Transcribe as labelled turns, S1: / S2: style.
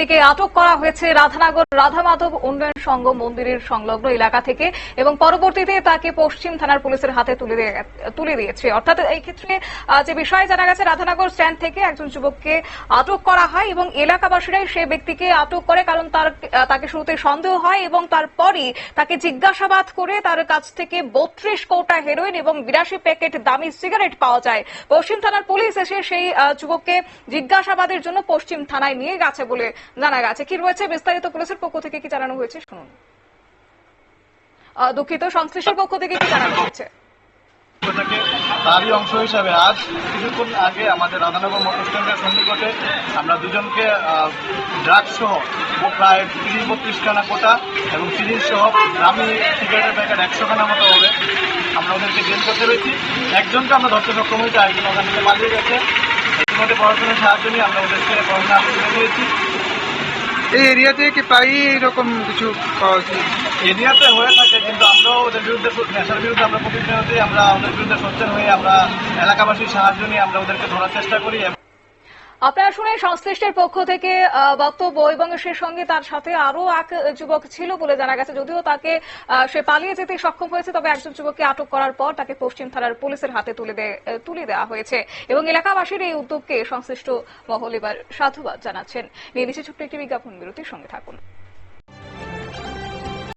S1: ব্যক্তিকে আটক করা হয়েছে রাধানগর রাধামাধব উন্নয়ন সংঘ মন্দিরের সংলগ্ন এলাকা থেকে এবং পরবর্তীতে তাকে পশ্চিম থানার পুলিশের হাতে তুলে তুলে দিয়েছে। অর্থাৎ এই ক্ষেত্রে যে বিষয়ে জানা গেছে, রাধানগর স্ট্যান্ড থেকে একজন যুবককে আটক করা হয় এবং এলাকাবাসীরাই সে ব্যক্তিকে আটক করে কারণ তার তাকে শুরুতে সন্দেহ হয় এবং তারপরই তাকে জিজ্ঞাসাবাদ করে তার কাছ থেকে বত্রিশ কৌটা হেরোইন এবং বিরাশি প্যাকেট দামি সিগারেট পাওয়া যায়। পশ্চিম থানার পুলিশ এসে সেই যুবককে জিজ্ঞাসাবাদের জন্য পশ্চিম থানায় নিয়ে গেছে বলে জানা গেছে। কি রয়েছে বিস্তারিত পুলিশের পক্ষ থেকে কি জানানো হয়েছে? শুনুন। দুঃখিত, সংশ্লিষ্টের পক্ষ থেকে কি জানানো হয়েছে?
S2: তারই অংশ হিসাবে আজ কিছুক্ষণ আগে আমাদের রাধানগর মোটর স্ট্যান্ডের সন্নিকটে আমরা দুজনকে ড্রাগস সহ প্রায় তিরিশ বত্রিশ খানা কোটা এবং সিরিজ সহ দামি সিগারেটের প্যাকেট একশো খানা মতো হবে। আমরা ওদেরকে জেল করতে পেরেছি। একজনকে আমরা ধরতে সক্ষম হয়েছি আরেকজন ওখান থেকে পালিয়ে গেছে। ইতিমধ্যে পড়াশোনার সাহায্য নিয়ে আমরা ওদেরকে পড়াশোনা তুলে দিয়েছি।
S3: এই এরিয়াতে কি প্রায়ই এরকম কিছু
S2: এরিয়াতে হয়ে থাকে, কিন্তু আমরাও ওদের বিরুদ্ধে নেশার বিরুদ্ধে আমরা প্রতিনিয়তই আমরা ওদের বিরুদ্ধে সচেতন হয়ে আমরা এলাকাবাসীর সাহায্য নিয়ে আমরা ওদেরকে ধরার চেষ্টা করি।
S1: আপনারা শুনে সংশ্লিষ্টের পক্ষ থেকে বক্তব্য এবং সে সঙ্গে তার সাথে আরও এক যুবক ছিল বলে জানা গেছে। যদিও তাকে সে পালিয়ে যেতে সক্ষম হয়েছে, তবে একজন যুবককে আটক করার পর তাকে পশ্চিম থানার পুলিশের হাতে তুলে তুলে দেওয়া হয়েছে। এবং এলাকাবাসীর এই উদ্যোগকে সংশ্লিষ্ট মহল এবার সাধুবাদ জানাচ্ছেন। নিয়ে নিচে ছোট্ট একটি বিজ্ঞাপন বিরতির সঙ্গে থাকুন।